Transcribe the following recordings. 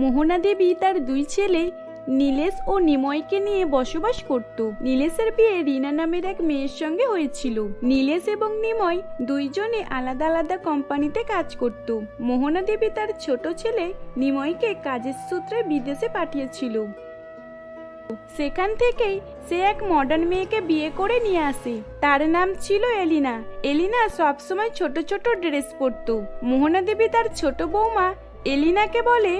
মোহনা দেবী তার দুই ছেলে, নীলেশ ও নিময়কে নিয়ে বসবাস করত। নীলেশের বিয়ে রিনা নামের এক মেয়ের সঙ্গে হয়েছিল। নীলেশ এবং নিময় দুইজনে আলাদা আলাদা কোম্পানিতে কাজ করত। মোহনা দেবী তার ছোট ছেলে, নিময়কে কাজের সূত্রে বিদেশে পাঠিয়েছিল। সেখান থেকেই সে এক মডার্ন মেয়েকে বিয়ে করে নিয়ে আসে। তার নাম ছিল এলিনা। এলিনা সবসময় ছোট ছোট ড্রেস পরতো। মোহনা দেবী তার ছোট বৌমা এলিনাকে বলে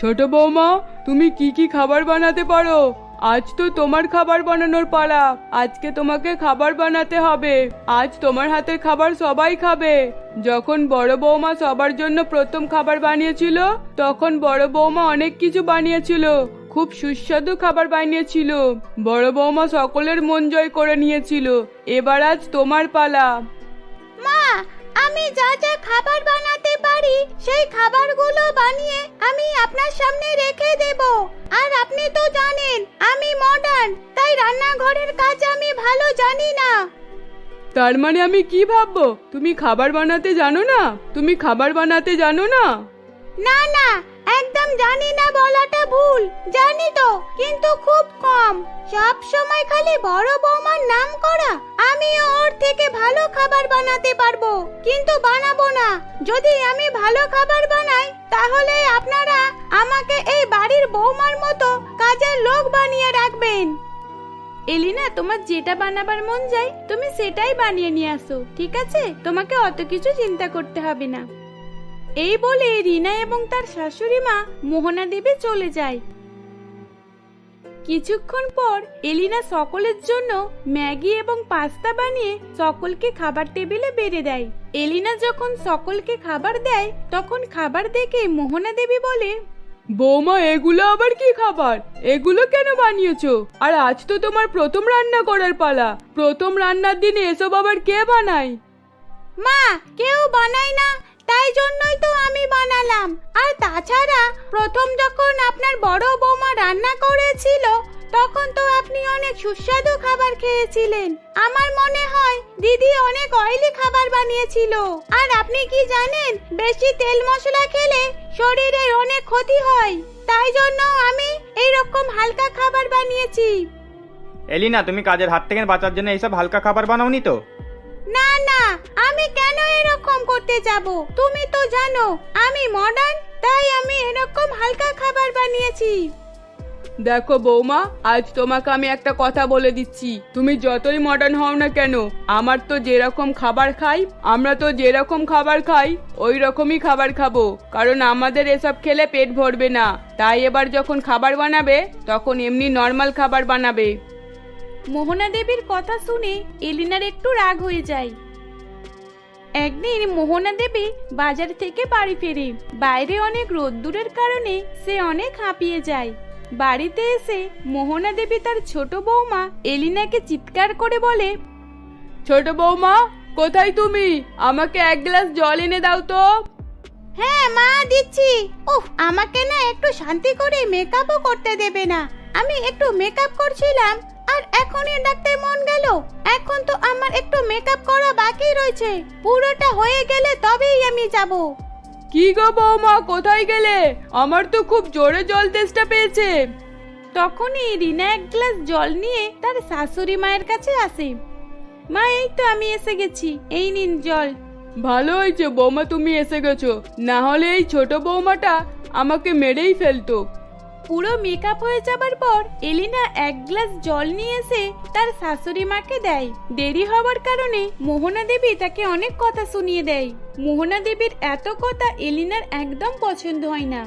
ছোট বৌমা, তুমি কি কি খাবার বানাতে পারো? আজ তো তোমার খাবার বানানোর পালা। আজকে তোমাকে খাবার বানাতে হবে। আজ তোমার হাতের খাবার সবাই খাবে। যখন বড় বৌমা সবার জন্য প্রথম খাবার বানিয়েছিল, তখন বড় বৌমা অনেক কিছু বানিয়েছিল। খুব সুস্বাদু খাবার বানিয়েছিল। বড় বৌমা সকলের মন জয় করে নিয়েছিল। এবার আজ তোমার পালা। মা আমি যা যা খাবার বানাতে পারি সেই খাবারগুলো বানিয়ে আমি আপনার সামনে রেখে দেব। আর আপনি তো জানেন আমি মডার্ন তাই রান্নাঘরের কাজ আমি ভালো জানি না। তার মানে আমি কি ভাববো? তুমি খাবার বানাতে জানো না? তুমি খাবার বানাতে জানো না? না না একদম জানি না বলাটা ভুল, জানি তো, কিন্তু খুব কম। সব সময় খালি বড় বৌমার নাম করা আমি ওর থেকে ভালো খাবার বানাতে পারব, কিন্তু বানাবো না। যদি আমি ভালো খাবার বানাই, তাহলে আপনারা আমাকে এই বাড়ির বৌমার মতো কাজের লোক বানিয়ে রাখবেন। এলিনা, তোমার যেটা বানাবার মন যায়, তুমি সেটাই বানিয়ে নিয়ে আসো, ঠিক আছে? তোমাকে অত কিছু চিন্তা করতে হবে না। এই বলে রিনা এবং তার শাশুড়ি মা মোহনা দেবী চলে যায়। কিছুক্ষণ পর এলিনা সকলের জন্য ম্যাগি এবং পাস্তা বানিয়ে সকলকে খাবার টেবিলে বেড়ে দেয়। এলিনা যখন সকলকে খাবার দেয় তখন খাবার দেখে মোহনা দেবী বলে বৌমা এগুলো আবার কি খাবার? এগুলো কেন বানিয়েছো? আর আজ তো তোমার প্রথম রান্না করার পালা। প্রথম রান্নার দিনে এসব আবার কে বানায়? মা কেউ বানায় না। তাই জন্যই তো আমি বানালাম। আর তাছাড়া, প্রথম যখন আপনার বড় বৌমা রান্না করেছিল, তখন তো আপনি অনেক সুস্বাদু খাবার খেয়েছিলেন। আমার মনে হয়, দিদি অনেক অয়েলি খাবার বানিয়েছিল। আর আপনি কি জানেন, বেশি তেল মশলা খেলে শরীরের অনেক ক্ষতি হয়। তাই জন্য আমি এই রকম হালকা খাবার বানিয়েছি। এলিনা, তুমি কাজের হাত থেকে বাঁচার জন্য এইসব হালকা খাবার বানাওনি তো? না না, আমি কেন এরকম করতে যাব? তুমি তো জানো, আমি মডার্ন তাই আমি এরকম হালকা খাবার বানিয়েছি। দেখো বৌমা, আজ তোমাকে আমি একটা কথা বলে দিচ্ছি। তুমি যতই মডার্ন হও না কেন, আমার তো যেরকম খাবার খাই, আমরা তো যেরকম খাবার খাই ওই রকমই খাবার খাব। কারণ আমাদের এসব খেলে পেট ভরবে না। তাই এবার যখন খাবার বানাবে, তখন এমনি নর্মাল খাবার বানাবে। মোহনা দেবীর কথা শুনে এলিনার একটু রাগ হয়ে যায়। একদিন মোহনা দেবী বাজার থেকে বাড়ি ফেরে। বাইরে অনেক রোদ্দুরের কারণে সে অনেক হাঁপিয়ে যায়। বাড়িতে এসে মোহনা দেবী তার ছোট বৌমা এলিনাকে চিৎকার করে বলে ছোট বৌমা কোথায় তুমি? আমাকে এক গ্লাস জল এনে দাও তো। হ্যাঁ মা দিচ্ছি। উফ আমাকে না একটু শান্তি করে মেকআপও করতে দেবে না। আমি একটু মেকআপ করছিলাম আর এখনই ডাক্তার মন গেল। এখন তো আমার একটু মেকআপ করা বাকি রয়েছে। পুরোটা হয়ে গেলে তবেই আমি যাব। কি গো বৌমা কোথায় গেলে? আমার তো খুব জোরে জল তেষ্টা পেয়েছে। তখনই রিনা এক গ্লাস জল নিয়ে তার শাশুড়ি মায়ের কাছে আসে। মা এই তো আমি এসে গেছি। এই নিন জল। ভালো হয়েছে বৌমা তুমি এসে গেছো। না হলে এই ছোট বৌমাটা আমাকে মেরেই ফেলতো। পুরো মেকআপ হয়ে যাবার পর এলিনা এক গ্লাস জল নিয়ে এসে তার শাশুড়ি মাকে দেয়। দেরি হওয়ার কারণে মোহনা দেবী তাকে অনেক কথা শুনিয়ে দেয়। মোহনা দেবীর এত কথা এলিনার একদম পছন্দ হয় না।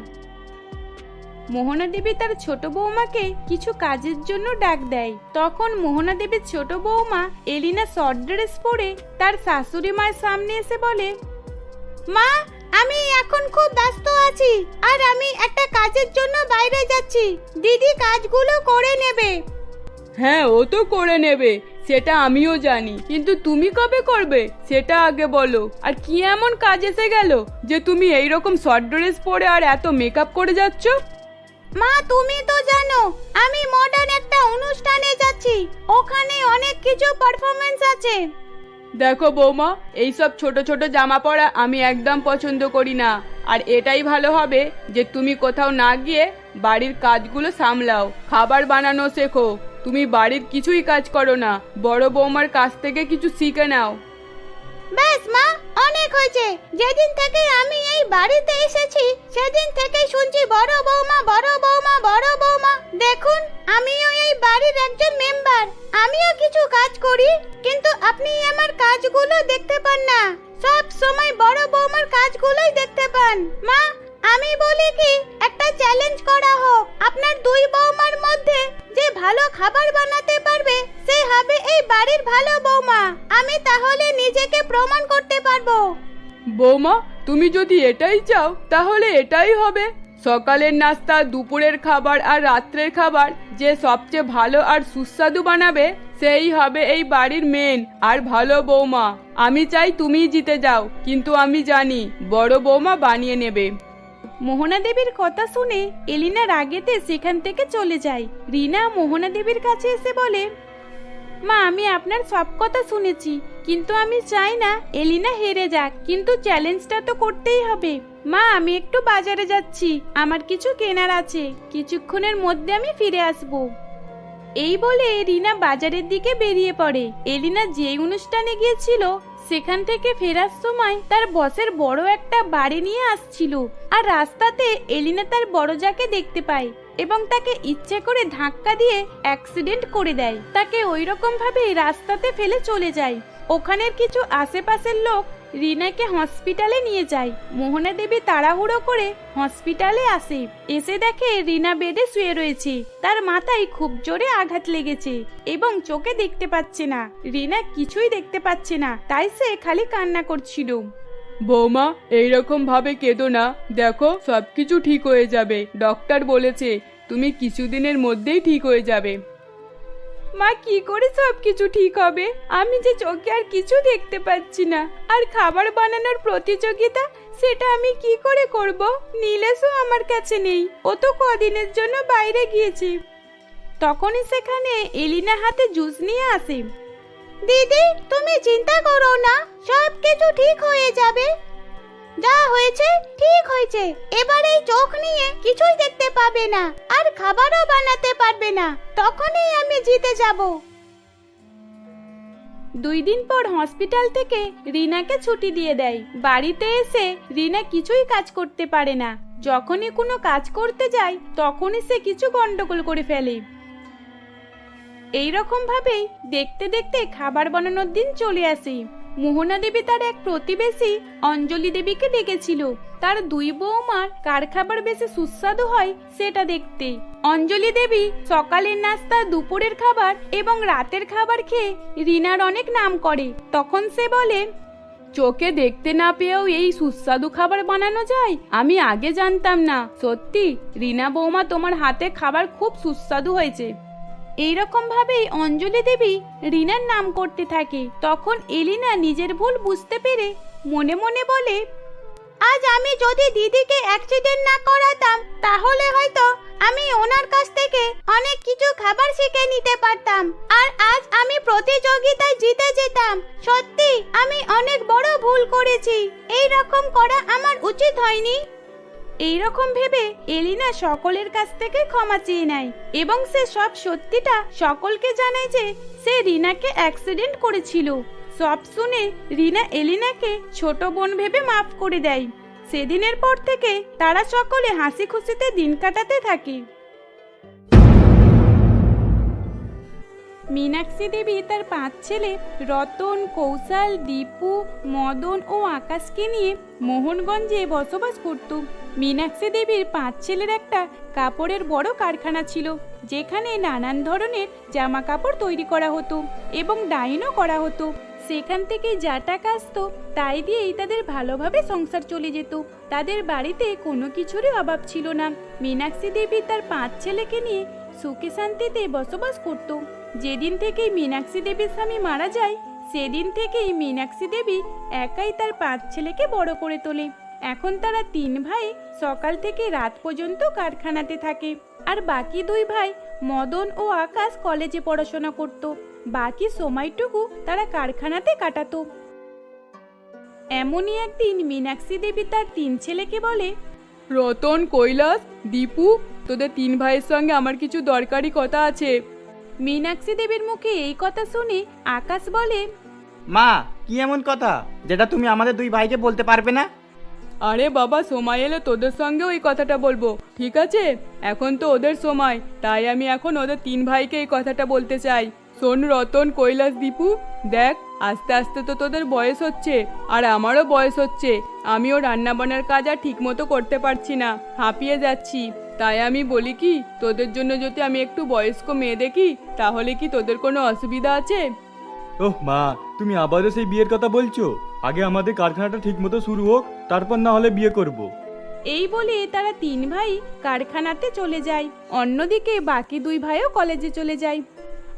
মোহনা দেবী তার ছোট বৌমাকে কিছু কাজের জন্য ডাক দেয়। তখন মোহনা দেবীর ছোট বৌমা এলিনা শর্ট ড্রেস পরে তার শাশুড়ি মায়ের সামনে এসে বলে, মা আমি এখন খুব ব্যস্ত আছি আর আমি একটা কাজের জন্য বাইরে যাচ্ছি। দিদি কাজগুলো করে নেবে। হ্যাঁ ও তো করে নেবে সেটা আমিও জানি। কিন্তু তুমি কবে করবে সেটা আগে বলো। আর কি এমন কাজ এসে গেল যে তুমি এই রকম শর্ট ড্রেস পরে আর এত মেকআপ করে যাচ্ছ? মা তুমি তো জানো আমি মডার্ন একটা অনুষ্ঠানে যাচ্ছি। ওখানে অনেক কিছু পারফরমেন্স আছে। দেখো বৌমা, এইসব ছোট ছোট জামা পরা আমি একদম পছন্দ করি না। আর এটাই ভালো হবে যে তুমি কোথাও না গিয়ে বাড়ির কাজগুলো সামলাও, খাবার বানানো শেখো। তুমি বাড়ির কিছুই কাজ করো না, বড় বৌমার কাছ থেকে কিছু শিখে নাও। ব্যাস, মা। অনেক হয়েছে। যেদিন থেকে আমি এই বাড়িতে এসেছি, সেদিন থেকে শুনছি, বড় বৌমা বড় বৌমা বড় বৌমা, দেখুন, আমিও এই বাড়ির একজন মেম্বার। আমিও কিছু কাজ করি, কিন্তু আপনি আমার কাজগুলো দেখতে পান না। সব সময় বড় বৌমার কাজগুলোই দেখতে পান। মা আমি বলি কি, একটা চ্যালেঞ্জ করা হোক। আপনার দুই বৌমার মধ্যে যে ভালো খাবার বানাতে পারবে, সে হবে এই বাড়ির ভালো বৌমা। আমি তাহলে নিজেকে প্রমাণ করতে পারব। বৌমা, তুমি যদি এটাই চাও, তাহলে এটাই হবে। সকালের নাস্তা, দুপুরের খাবার আর রাত্রের খাবার যে সবচেয়ে ভালো আর সুস্বাদু বানাবে, সেই হবে এই বাড়ির মেন আর ভালো বৌমা। আমি চাই তুমিই জিতে যাও, কিন্তু আমি জানি বড় বৌমা বানিয়ে নেবে। মোহনা দেবীর কথা শুনে এলিনা রাগেতে সেখান থেকে চলে যায়। রিনা মোহনা দেবীর কাছে এসে বলে, মা, আমি আপনার সব কথা শুনেছি, কিন্তু আমি চাই না এলিনা হেরে যাক, কিন্তু চ্যালেঞ্জটা তো করতেই হবে। মা, আমি একটু বাজারে যাচ্ছি, আমার কিছু কেনার আছে, কিছুক্ষণের মধ্যে আমি ফিরে আসব। এই বলে রিনা বাজারের দিকে বেরিয়ে পড়ে। এলিনা যে অনুষ্ঠানে গিয়েছিল সেখান থেকে ফেরার সময় তার বসের বড় একটা বাড়ি নিয়ে আসছিল। আর রাস্তাতে এলিনা তার বড় যাকে দেখতে পায় এবং তাকে ইচ্ছে করে ধাক্কা দিয়ে অ্যাক্সিডেন্ট করে দেয়। তাকে ওই রকম ভাবে রাস্তাতে ফেলে চলে যায়। ওখানের কিছু আশেপাশের লোক রিনাকে হসপিটালে নিয়ে যায় মোহনা দেবী তাড়াহুড়ো করে হসপিটালে আসে। এসে দেখে রিনা বেডে শুয়ে রয়েছে। তার মাথায় খুব জোরে আঘাত লেগেছে এবং চোখে দেখতে পাচ্ছে না। রিনা কিছুই দেখতে পাচ্ছে না, তাই সে খালি কান্না করছিল। বৌমা, এইরকম ভাবে কেঁদো না। দেখো, সবকিছু ঠিক হয়ে যাবে। ডক্টর বলেছে, তুমি কিছুদিনের মধ্যেই ঠিক হয়ে যাবে। মা, কি করে সব কিছু ঠিক হবে? আমি যে চোখে আর কিছু দেখতে পাচ্ছি না। আর খাবার বানানোর প্রতিযোগিতা, সেটা আমি কি করে করব? নীলেশও আমার কাছে নেই। ও তো কদিনের জন্য বাইরে গিয়েছে। তখনই সেখানে এলিনা হাতে জুস নিয়ে আসে। দিদি, তুমি চিন্তা করো না সব কিছু ঠিক হয়ে যাবে। যা হয়েছে ঠিক হয়েছে। এবার এই চোখ নিয়ে কিছুই দেখতে পাবে না, আর খাবারও বানাতে পারবে না। তখনই আমি জিতে যাব। দুই দিন পর হসপিটাল থেকে রিনাকে ছুটি দিয়ে দেয়। বাড়িতে এসে রিনা কিছুই কাজ করতে পারে না। যখনই কোনো কাজ করতে যায়, তখনই সে কিছু গন্ডগোল করে ফেলে। এই রকম ভাবেই দেখতে দেখতে খাবার বানানোর দিন চলে আসে। মোহনা দেবী তার এক প্রতিবেশী অঞ্জলি দেবীকে ডেকেছিল তার দুই বৌমার কার খাবার বেশি সুস্বাদু হয় সেটা দেখতে। অঞ্জলি দেবী সকালের নাস্তা, দুপুরের খাবার এবং রাতের খাবার খেয়ে রিনার অনেক নাম করে। তখন সে বলে, চোখে দেখতে না পেয়েও এই সুস্বাদু খাবার বানানো যায়? আমি আগে জানতাম না। সত্যি, রিনা বৌমা তোমার হাতে খাবার খুব সুস্বাদু হয়েছে। এইরকম ভাবেই অঞ্জলি দেবী রিনার নাম করতে থাকে। তখন এলিনা নিজের ভুল বুঝতে পেরে মনে মনে বলে, আজ আমি যদি দিদিকে অ্যাক্সিডেন্ট না করাতাম, তাহলে হয়তো আমি ওনার কাছ থেকে অনেক কিছু খাবার শিখে নিতে পারতাম। আর আজ আমি প্রতিযোগিতায় জিতে যেতাম। সত্যি, আমি অনেক বড় ভুল করেছি। এই রকম করা আমার উচিত হয়নি? এই রকম ভেবে এলিনা সকলের কাছ থেকে ক্ষমা চেয়ে নেয় এবং সে সব সত্যিটা সকলকে জানায় যে সে রিনাকে অ্যাক্সিডেন্ট করেছিল। সব শুনে রিনা এলিনাকে ছোট বোন ভেবে মাফ করে দেয়। সেদিনের পর থেকে তারা সকলে হাসি খুশিতে দিন কাটাতে থাকে। মীনাক্ষী দেবী তার পাঁচ ছেলে রতন, কৌশল, দীপু, মদন ও আকাশকে নিয়ে মোহনগঞ্জে বসবাস করত। মীনাক্ষী দেবীর পাঁচ ছেলের একটা কাপড়ের বড় কারখানা ছিল, যেখানে নানান ধরনের জামা কাপড় তৈরি করা হতো এবং ডাইনও করা হতো। সেখান থেকে যা টাকা আসতো, তাই দিয়েই তাদের ভালোভাবে সংসার চলে যেত। তাদের বাড়িতে কোনো কিছুরই অভাব ছিল না। মীনাক্ষী দেবী তার পাঁচ ছেলেকে নিয়ে সুখে শান্তিতে বসবাস করত। যেদিন থেকেই মীনাক্ষী দেবীর স্বামী মারা যায়, সেদিন থেকেই মীনাক্ষী দেবী একাই তার পাঁচ ছেলেকে বড় করে তোলে। এখন তারা তিন ভাই সকাল থেকে রাত পর্যন্ত কারখানাতে থাকে। আর বাকি দুই ভাই মদন ও আকাশ কলেজে পড়াশোনা করত। বাকি সময়টুকু তারা কারখানাতে কাটাতো। এমনই একদিন মীনাক্ষী দেবী তার তিন ছেলেকে বলে, রতন, কৈলাস, দীপু, তোদের তিন ভাইয়ের সঙ্গে আমার কিছু দরকারি কথা আছে। মীনাক্ষী দেবীর মুখে এই কথা শুনে আকাশ বলে মা কি এমন কথা? যেটা তুমি আমাদের দুই ভাইকে বলতে পারবে না? আরে বাবা সময় এলে তোদের সঙ্গে ওই কথাটা বলব। ঠিক আছে? এখন তো ওদের সময় তাই আমি এখন ওদের তিন ভাইকে এই কথাটা বলতে চাই। শোন রতন কৈলাস দীপু দেখ আস্তে আস্তে তো তোদের বয়স হচ্ছে আর আমারও বয়স হচ্ছে। আমিও রান্না বান্নার কাজ আর ঠিক মতো করতে পারছি না। হাঁপিয়ে যাচ্ছি। তাই আমি বলি কি তোদের জন্য যদি আমি একটু বয়স্ক মেয়ে দেখি তাহলে কি তোদের কোনো অসুবিধা আছে? ওহ মা তুমি আবারও সেই বিয়ের কথা বলছো। আগে আমাদের কারখানাটা ঠিকমতো শুরু হোক তারপর না হলে বিয়ে করব। এই বলে তারা তিন ভাই কারখানাতে চলে যায়। অন্যদিকে বাকি দুই ভাইও কলেজে চলে যায়।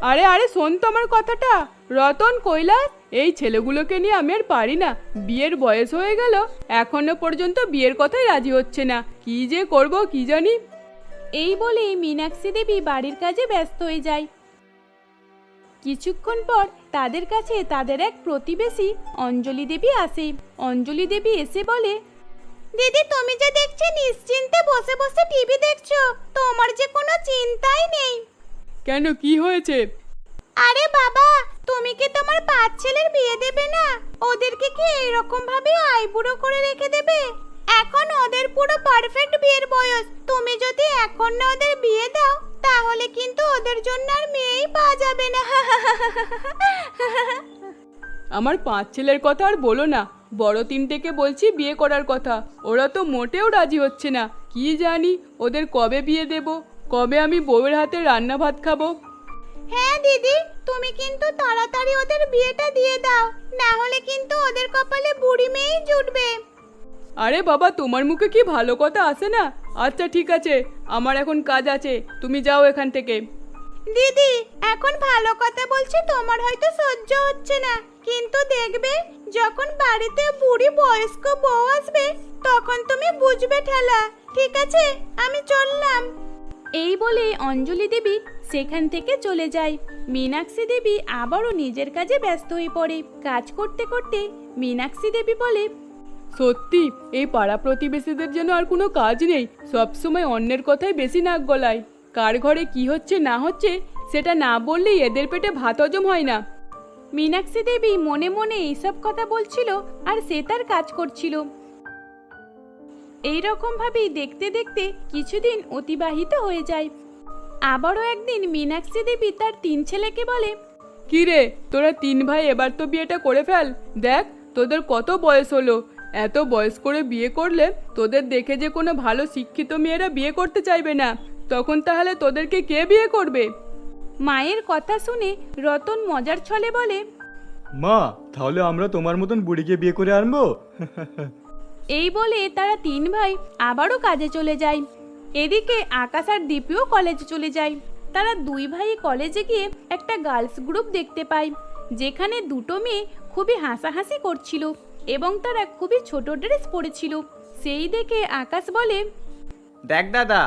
আরে আরে শোন তো আমার কথাটা। রতন কৈলাস এই ছেলেগুলোকে নিয়ে আমি আর পারি না। বিয়ের বয়স হয়ে গেল এখনও পর্যন্ত বিয়ের কথাই রাজি হচ্ছে না। কি যে করব কি জানি? এই বলে মীনাক্ষী দেবী বাড়ির কাজে ব্যস্ত হয়ে যায়। কিছুক্ষণ পর তাদের কাছে তাদের এক প্রতিবেশী অঞ্জলি দেবী আসে। অঞ্জলি দেবী এসে বলে দিদি তুমি যে দেখছি নিশ্চিন্তে বসে বসে টিভি দেখছ তোমার যে কোনো চিন্তাই নেই। কেন? কি হয়েছে? আরে বাবা তুমি কি তোমার পাঁচ ছেলের বিয়ে দেবে না? ওদেরকে কি এইরকম ভাবে আইবুড়ো করে রেখে দেবে? পুরো পারফেক্ট বিয়ের বয়স। তুমি যদি এখন না ওদের বিয়ে দাও তাহলে কিন্তু ওদের জন্য আর মেয়েই পাওয়া যাবে না। আমার পাঁচ ছেলের কথা আর বলো না। বড় তিনটেকে বলছি বিয়ে করার কথা। ওরা তো মোটেও রাজি হচ্ছে না। কি জানি ওদের কবে বিয়ে দেব? কবে আমি বউয়ের হাতে রান্না ভাত খাব? হ্যাঁ দিদি তুমি কিন্তু তাড়াতাড়ি ওদের বিয়েটা দিয়ে দাও। না হলে কিন্তু ওদের কপালে বুড়ি মেয়েই জুটবে। আরে বাবা তোমার মুখে কি ভালো কথা আসে না? আচ্ছা ঠিক আছে। আমার এখন কাজ আছে। তুমি যাও এখান থেকে। দিদি এখন ভালো কথা বলছি তোমার হয়তো সহ্য হচ্ছে না। কিন্তু দেখবে যখন বাড়িতে বুড়ি বয়স্ক বউ আসবে তখন তুমি বুঝবে ঠেলা। ঠিক আছে? আমি চললাম। এই বলে অঞ্জলি দেবী সেখান থেকে চলে যায়। মীনাক্ষী দেবী আবারও নিজের কাজে ব্যস্ত হয়ে পড়ে। কাজ করতে করতে মীনাক্ষী দেবী বলে সত্যি, এই পাড়া প্রতিবেশীদের যেন আর কোনো কাজ নেই। সবসময় অন্যের কথাই বেশি নাক গলায়। কার ঘরে কি হচ্ছে, না হচ্ছে, সেটা না বললেই এদের পেটে ভাত হজম হয় না। মীনাক্ষী দেবী মনে মনে এইসব কথা বলছিল আর সে তার কাজ করছিল। এই রকম ভাবেই দেখতে দেখতে কিছুদিন অতিবাহিত হয়ে যায়। আবারও একদিন মীনাক্ষী দেবী তার তিন ছেলেকে বলে কি রে তোরা তিন ভাই এবার তো বিয়েটা করে ফেল। দেখ, তোদের কত বয়স হলো। এত বয়স করে বিয়ে করলে তোদের দেখে যে কোনো ভালো শিক্ষিত মেয়েরা বিয়ে করতে চাইবে না। তখন তাহলে তোদেরকে কে বিয়ে করবে? মায়ের কথা শুনে রতন মজার ছলে বলে মা তাহলে আমরা তোমার মতন বুড়িকে বিয়ে করে আনব? এই বলে তারা তিন ভাই আবারও কাজে চলে যায়। এদিকে আকাশ আর দীপিও কলেজে চলে যায়। তারা দুই ভাই কলেজে গিয়ে একটা গার্লস গ্রুপ দেখতে পায় যেখানে দুটো মেয়ে খুবই হাসাহাসি করছিল। এবং তারা খুবই ছোট ড্রেস পরেছিল। সেই দেখে আকাশ বলে দেখ দাদা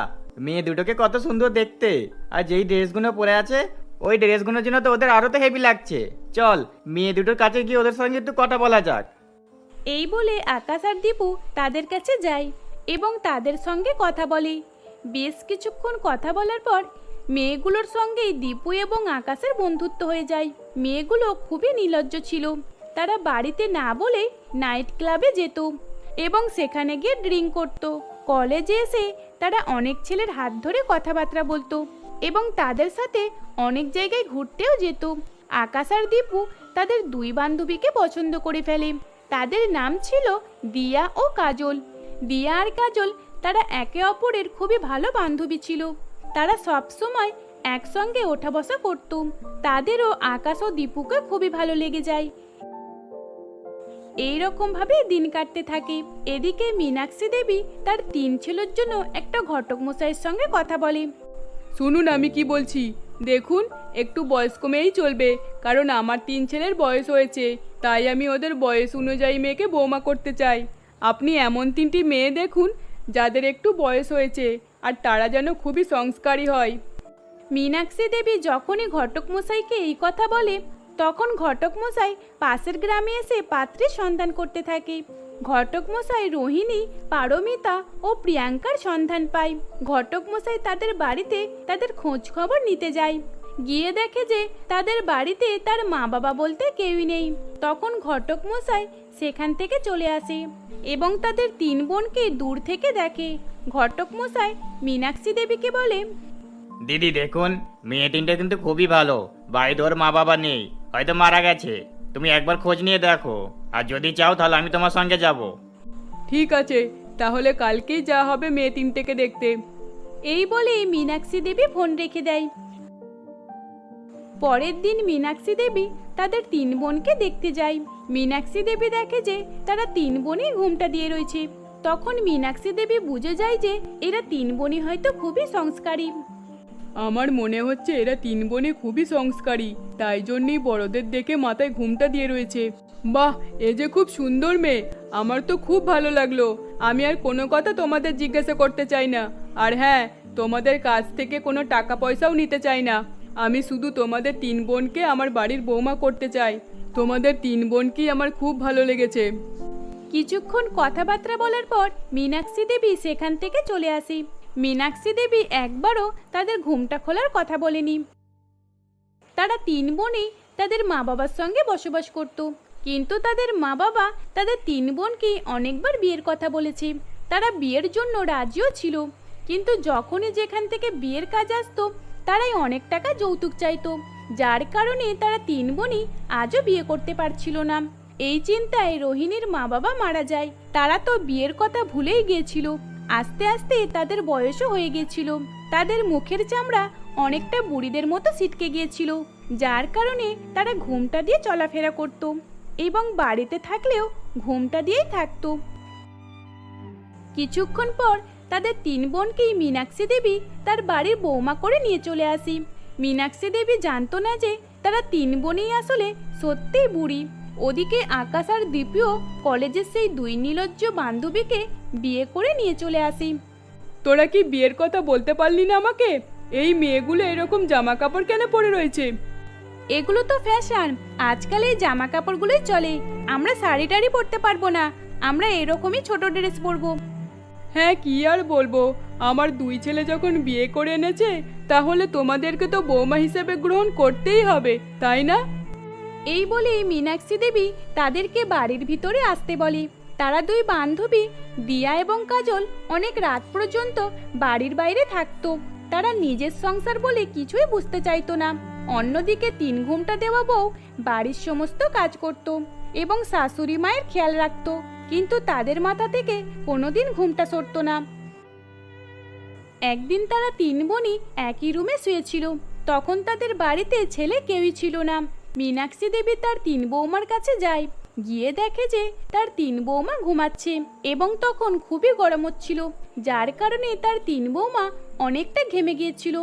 মেয়ে দুটোকে কত সুন্দর দেখতে। আর যেই ড্রেসগুলো পরে আছে ওই ড্রেসগুলোর জন্য তো ওদের আরও তো হেভি লাগছে। চল মেয়ে দুটোর কাছে গিয়ে ওদের সঙ্গে একটু কথা বলা যাক। এই বলে আকাশ আর দীপু তাদের কাছে যায় এবং তাদের সঙ্গে কথা বলে। বেশ কিছুক্ষণ কথা বলার পর মেয়েগুলোর সঙ্গেই দীপু এবং আকাশের বন্ধুত্ব হয়ে যায়। মেয়েগুলো খুবই নির্লজ্জ ছিল। তারা বাড়িতে না বলে নাইট ক্লাবে যেত এবং সেখানে গিয়ে ড্রিঙ্ক করত। কলেজে এসে তারা অনেক ছেলের হাত ধরে কথাবার্তা বলতো এবং তাদের সাথে অনেক জায়গায় ঘুরতেও যেত। আকাশ আর দীপু তাদের দুই বান্ধবীকে পছন্দ করে ফেলে। তাদের নাম ছিল দিয়া ও কাজল। দিয়া আর কাজল তারা একে অপরের খুবই ভালো বান্ধবী ছিল। তারা সব সময় একসঙ্গে ওঠা বসা করত। তাদেরও আকাশ ও দীপুকে খুবই ভালো লেগে যায়। এই ভাবে দিন কাটতে থাকে। এদিকে মীনাক্ষী দেবী তার তিন ছেলের জন্য একটা ঘটক মশাইয়ের সঙ্গে কথা বলে। শুনুন আমি কি বলছি? দেখুন একটু বয়স কমেই চলবে কারণ আমার তিন ছেলের বয়স হয়েছে তাই আমি ওদের বয়স অনুযায়ী মেয়েকে বৌমা করতে চাই। আপনি এমন তিনটি মেয়ে দেখুন যাদের একটু বয়স হয়েছে আর তারা যেন খুবই সংস্কারী হয়। মীনাক্ষী দেবী যখনই ঘটক মশাইকে এই কথা বলে তখন ঘটক মশাই পাশের গ্রামে এসে পাত্রের সন্ধান করতে থাকে। ঘটক মশাই রোহিণী, পারমিতা ও প্রিয়াঙ্কার সন্ধান পায়। ঘটক মশাই তাদের বাড়িতে তাদের খোঁজ খবর নিতে যায়। গিয়ে দেখে যে তাদের বাড়িতে তার মা বাবা বলতে কেউই নেই। তখন ঘটক মশাই সেখান থেকে চলে আসে এবং তাদের তিন বোনকে দূর থেকে দেখে। ঘটক মশাই মীনাক্ষী দেবীকে বলে, দিদি, দেখুন মেয়ে তিনটে কিন্তু খুবই ভালো। বাড়িতে ওর মা বাবা নেই। হয়তো মারা গেছে। তুমি একবার খোঁজ নিয়ে দেখো। আর যদি চাও তাহলে আমি তোমার সঙ্গে যাব। ঠিক আছে তাহলে কালকেই যা হবে মেয়ে তিনটেকে দেখতে। এই বলে মীনাক্ষী দেবী ফোন রেখে দেয়। পরের দিন মীনাক্ষী দেবী তাদের তিন বোনকে দেখতে যায়। মীনাক্ষী দেবী দেখে যে তারা তিন বোনই ঘুমটা দিয়ে রয়েছে। তখন মীনাক্ষী দেবী বুঝে যায় যে এরা তিন বোনই হয়তো খুবই সংস্কারী। আমার মনে হচ্ছে এরা তিন বোনে খুবই সংস্কারী, তাই জন্যই বড়দের দেখে মাথায় ঘুমটা দিয়ে রয়েছে। বাহ, এ যে খুব সুন্দর মেয়ে! আমার তো খুব ভালো লাগল। আমি আর কোনো কথা তোমাদের জিজ্ঞাসা করতে চাই না। আর হ্যাঁ তোমাদের কাছ থেকে কোনো টাকা পয়সাও নিতে চাই না। আমি শুধু তোমাদের তিন বোনকে আমার বাড়ির বৌমা করতে চাই। তোমাদের তিন বোনকেই আমার খুব ভালো লেগেছে। কিছুক্ষণ কথাবার্তা বলার পর মীনাক্ষী দেবী সেখান থেকে চলে আসে। মীনাক্ষী দেবী একবারও তাদের ঘুমটা খোলার কথা বলেনি। তারা তিন বোনই তাদের মা বাবার সঙ্গে বসবাস করত। কিন্তু তাদের মা বাবা তাদের তিন বোনকে অনেকবার বিয়ের কথা বলেছে। তারা বিয়ের জন্য রাজিও ছিল। কিন্তু যখনই যেখান থেকে বিয়ের কাজ আসতো, তারাই অনেক টাকা যৌতুক চাইতো। যার কারণে তারা তিন বোনই আজও বিয়ে করতে পারছিল না। এই চিন্তায় রোহিণীর মা বাবা মারা যায়। তারা তো বিয়ের কথা ভুলেই গিয়েছিল। আস্তে আস্তে তাদের বয়সও হয়ে গিয়েছিল। তাদের মুখের চামড়া অনেকটা বুড়িদের মতো ছিটকে গিয়েছিল, যার কারণে তারা ঘুমটা দিয়ে চলাফেরা করত এবং বাড়িতে থাকলেও ঘুমটা দিয়েই থাকতো। কিছুক্ষণ পর তাদের তিন বোনকেই মীনাক্ষী দেবী তার বাড়ির বৌমা করে নিয়ে চলে আসি। মীনাক্ষী দেবী জানতো না যে তারা তিন বোনেই আসলে সত্যিই বুড়ি। ওদিকে আকাশ আর দীপিও কলেজের সেই দুই নির্লজ্জ বান্ধবীকে বিয়ে করে নিয়ে চলে আসি। তোরা কি বিয়ের কথা বলতে পারলি না আমাকে? এই মেয়েগুলো এরকম জামা কাপড় কেন পরে রয়েছে? এগুলো তো ফ্যাশন আজকাল এই জামা কাপড়গুলোই চলে। আমরা শাড়ি টাড়ি পরতে পারব না আমরা এরকমই ছোট ড্রেস পরবো। হ্যাঁ কি আর বলব? আমার দুই ছেলে যখন বিয়ে করে এনেছে তাহলে তোমাদেরকে তো বৌমা হিসেবে গ্রহণ করতেই হবে তাই না? এই বলে মীনাক্ষী দেবী তাদেরকে বাড়ির ভিতরে আসতে বলে। তারা দুই বান্ধবী, দিয়া এবং কাজল, অনেক রাত পর্যন্ত বাড়ির বাইরে থাকতো। তারা নিজের সংসার বলে কিছুই বুঝতে চাইতো না। অন্যদিকে তিন ঘুমটা দেওয়া বউ বাড়ির সমস্ত কাজ করত এবং শাশুড়ি মায়ের খেয়াল রাখতো। কিন্তু তাদের মাথা থেকে কোনোদিন ঘুমটা সরতো না। একদিন তারা তিন বোনই একই রুমে শুয়েছিল। তখন তাদের বাড়িতে ছেলে কেউই ছিল না। মীনাক্ষী দেবী তার তিন বৌমার কাছে যায়। গিয়ে দেখে যে তার তিন বৌমা ঘুমাচ্ছে এবং তখন খুবই গরম হচ্ছিল, যার কারণে তার তিন বৌমা অনেকটা ঘেমে গিয়েছিল।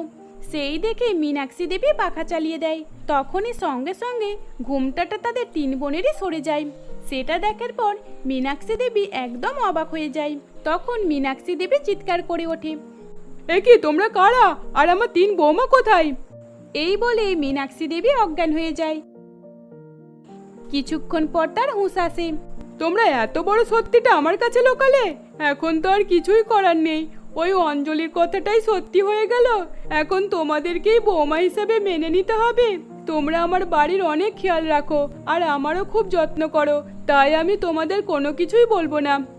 সেই দেখে মীনাক্ষী দেবী পাখা চালিয়ে দেয়। তখনই সঙ্গে সঙ্গে ঘুমটাটা তাদের তিন বোনেরই সরে যায়। সেটা দেখার পর মীনাক্ষী দেবী একদম অবাক হয়ে যায়। তখন মীনাক্ষী দেবী চিৎকার করে ওঠে, এ কি তোমরা কারা? আর আমার তিন বৌমা কোথায়? এই বলে মীনাক্ষী দেবী অজ্ঞান হয়ে যায়। কিছুক্ষণ পর তার হুঁশ আসে। তোমরা এত বড় সত্যিটা আমার কাছে লোকালে? এখন তো আর কিছুই করার নেই। ওই অঞ্জলির কথাটাই সত্যি হয়ে গেল। এখন তোমাদেরকেই বৌমা হিসেবে মেনে নিতে হবে। তোমরা আমার বাড়ির অনেক খেয়াল রাখো আর আমারও খুব যত্ন করো। তাই আমি তোমাদের কোনো কিছুই বলব না।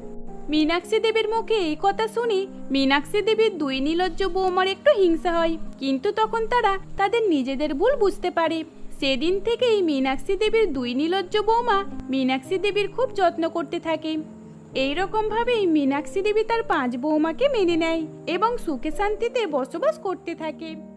মীনাক্ষী দেবীর মুখে এই কথা শুনে মীনাক্ষী দেবীর দুই নির্লজ্জ বৌমার একটু হিংসা হয়। কিন্তু তখন তারা তাদের নিজেদের ভুল বুঝতে পারে। সেদিন থেকেই মীনাক্ষী দেবীর দুই নির্লজ্জ বৌমা মীনাক্ষী দেবীর খুব যত্ন করতে থাকে। এই রকম ভাবেই মীনাক্ষী দেবী তার পাঁচ বৌমাকে মেনে নেয় এবং সুখে শান্তিতে বসবাস করতে থাকে।